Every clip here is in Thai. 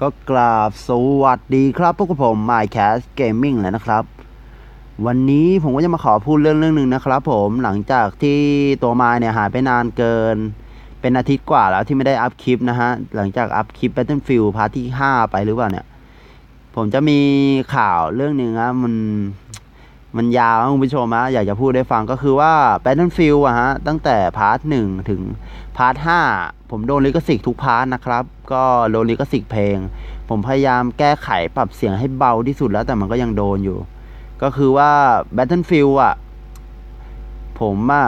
ก็กราบสวัสดีครับพวกบผม MyCast Gaming แล้วนะครับ วันนี้ผมก็จะมาขอพูดเรื่องเรื่องหนึ่งนะครับผมหลังจากที่ตัวมาเนี่ยหายไปนานเกิน เป็นอาทิตย์กว่าแล้วที่ไม่ได้อัพคลิปนะฮะ หลังจากอัพคลิป Battlefield พาร์ทที่ 5 ไปหรือเปล่าเนี่ย ผมจะมีข่าวเรื่องหนึ่งนะมัน มันยาวนะคุณผู้ชมนะอยากจะพูดได้ฟังก็คือว่า Battlefield อะฮะ ตั้งแต่พาร์ทหนึ่งถึงพาร์ทห้าผมโดนลิขสิทธิ์ทุกพาร์ทนะครับ ก็โดนลิขสิทธิ์เพลง ผมพยายามแก้ไขปรับเสียงให้เบาที่สุดแล้วแต่มันก็ยังโดนอยู่ ก็คือว่า Battlefield อะผมอะ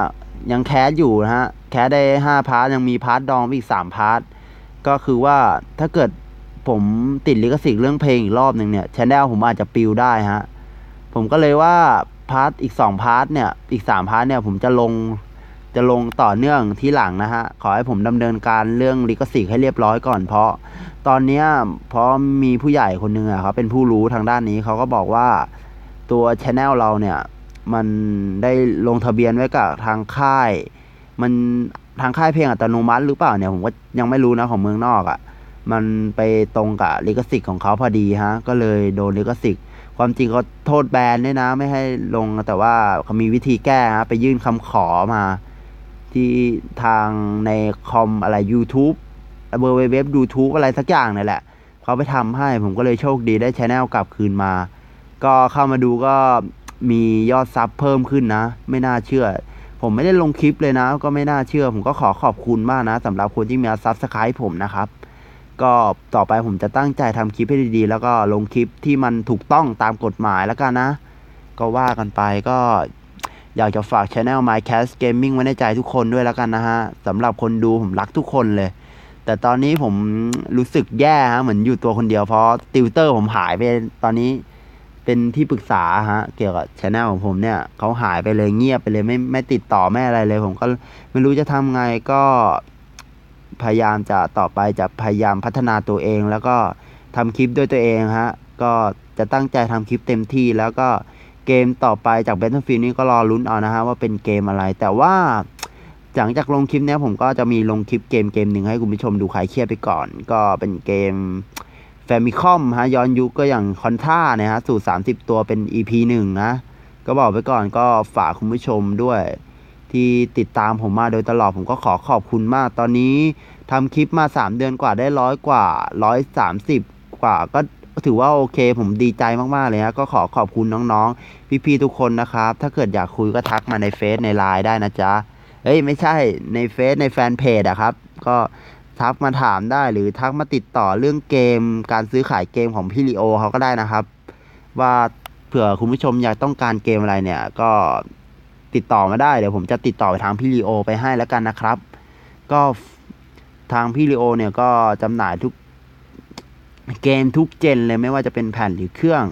ยังแคสอยู่นะฮะ แคสได้ห้าพาร์ทยังมีพาร์ทดองอีกสามพาร์ทก็คือว่าถ้าเกิดผมติดลิขสิทธิ์เรื่องเพลงอีกรอบหนึ่งเนี่ยชแนลผมอาจจะปิวได้ฮะ ผมก็เลยว่าพาร์ทอีกสองพาร์ทเนี่ย อีกสามพาร์ทเนี่ยผมจะลงจะลงต่อเนื่องที่หลังนะฮะ ขอให้ผมดำเนินการเรื่องลิขสิทธิ์ให้เรียบร้อยก่อนเพราะ ตอนเนี้ยเพราะมีผู้ใหญ่คนหนึ่งอะเขาเป็นผู้รู้ทางด้านนี้เขาก็บอกว่าตัวชแนลเราเนี่ย มันได้ลงทะเบียนไว้กับทางค่าย มันทางค่ายเพลงอัตโนมัติหรือเปล่าเนี่ยผมก็ยังไม่รู้นะของเมืองนอกอะ่ะ มันไปตรงกับลิขสิทธิ์ของเขาพอดีฮะ ก็เลยโดนลิขสิทธิ์ ความจริงเขาโทษแบนด้วยนะ ไม่ให้ลงแต่ว่าเขามีวิธีแก้ฮะไปยื่นคำขอมา ที่ทางในคอมอะไร YouTube เบอร์เว็บ YouTube อะไรสักอย่างนี่แหละเขาไปทำให้ผมก็เลยโชคดีได้ชแนลกลับคืนมา ก็เข้ามาดูก็มียอดซับเพิ่มขึ้นนะ ไม่น่าเชื่อ ผมไม่ได้ลงคลิปเลยนะ ก็ไม่น่าเชื่อ ผมก็ขอขอบคุณมากนะสำหรับคนที่มีซับสไครต์ผมนะครับ ก็ต่อไปผมจะตั้งใจทำคลิปให้ดีๆ แล้วก็ลงคลิปที่มันถูกต้องตามกฎหมายแล้วกันนะ ก็ว่ากันไปก็อยากจะฝากช anel MyCast Gaming ไว้ในใจทุกคนด้วยแล้วกันนะฮะสำหรับคนดูผมรักทุกคนเลย แต่ตอนนี้ผมรู้สึกแย่ฮะเหมือนอยู่ตัวคนเดียวเพราะติวเตอร์ผมหายไปตอนนี้เป็นที่ปรึกษาฮะเกี่ยวกับช anel ของผมเนี่ยเขาหายไปเลยเงียบไปเลยไม่ไม่ติดต่อไม่อะไรเลย ผมก็ไม่รู้จะทำไงก็ พยายามจะต่อไปจะพยายามพัฒนาตัวเอง แล้วก็ทำคลิปด้วยตัวเองฮะก็จะตั้งใจทำคลิปเต็มที่แล้วก็เกมต่อไปจาก Battlefield นี้ก็รอลุ้นเอานะฮะว่าเป็นเกมอะไร แต่ว่าหลังจากลงคลิปเนี้ยผมก็จะมีลงคลิปเกมเกมหนึ่งให้คุณผู้ชมดูขายเครียดไปก่อน ก็เป็นเกมแฟมิคอมฮะย้อนยุคก็อย่างคอนท่าเนี่ยฮะสูตร 30 ตัวเป็น EP หนึ่งนะ ก็บอกไปก่อนก็ฝากคุณผู้ชมด้วย ที่ติดตามผมมาโดยตลอดผมก็ขอขอบคุณมาก ตอนนี้ทำคลิปมา 3 เดือนกว่าได้ร้อยกว่า130กว่าก็ถือว่าโอเค ผมดีใจมากๆเลยนะก็ขอขอบคุณน้องๆ พี่ๆทุกคนนะครับ ถ้าเกิดอยากคุยก็ทักมาในเฟซในไลน์ได้นะจ๊ะเอ้ยไม่ใช่ในเฟซในแฟนเพจอะครับ ก็ทักมาถามได้หรือทักมาติดต่อเรื่องเกม การซื้อขายเกมของพี่ลีโอเขาก็ได้นะครับ ว่าเผื่อคุณผู้ชมอยากต้องการเกมอะไรเนี่ย ก็ ติดต่อมาได้เดี๋ยวผมจะติดต่อไปทางพี่ลีโอไปให้แล้วกันนะครับ ก็ทางพี่ลีโอเนี่ยก็จำหน่ายทุกเกมทุกเจนเลยไม่ว่าจะเป็นแผ่นหรือเครื่อง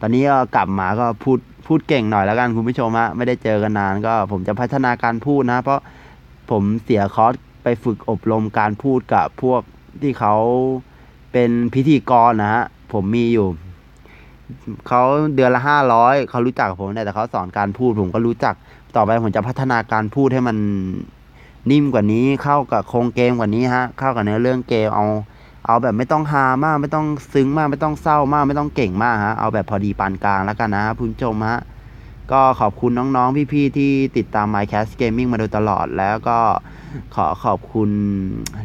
ตอนนี้ก็กลับมาก็พูดพูดเก่งหน่อยแล้วกันคุณผู้ชมฮะไม่ได้เจอกันนานก็ผมจะพัฒนาการพูดนะ เพราะผมเสียคอร์สไปฝึกอบรมการพูดกับพวกที่เขาเป็นพิธีกรนะฮะผมมีอยู่ เขาเดือนละห้าร้อยเขารู้จักกับผมแต่เขาสอนการพูดผมก็รู้จักต่อไปผมจะพัฒนาการพูดให้มันนิ่มกว่านี้เข้ากับโครงเกมกว่านี้ฮะ เข้ากับเนื้อเรื่องเกมเอา เอาแบบไม่ต้องฮามาก ไม่ต้องซึ้งมาก ไม่ต้องเศร้ามาก ไม่ต้องเก่งมากฮะ เอาแบบพอดีปานกลางแล้วกันนะฮะคุณผู้ชมฮะ ก็ขอบคุณน้องๆ พี่ๆ ที่ติดตาม MyCast Gaming มาโดยตลอดแล้วก็ขอขอบคุณ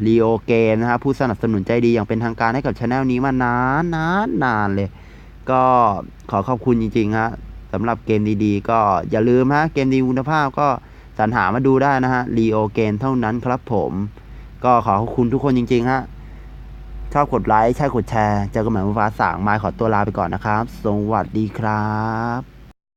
Leo Game นะฮะผู้สนับสนุนใจดีอย่างเป็นทางการให้กับช anel นี้มานานนานนานเลย ก็ขอขอบคุณจริงๆฮะสำหรับเกมดีๆ ก็อย่าลืมฮะเกมดีคุณภาพก็สรรหามาดูได้นะฮะรีโอเกมเท่านั้นครับผม ก็ขอขอบคุณทุกคนจริงๆฮะชอบกดไลค์ใช่กดแชร์ เจอกันใหม่วันฟ้าสางมาขอตัวลาไปก่อนนะครับ สวัสดีครับ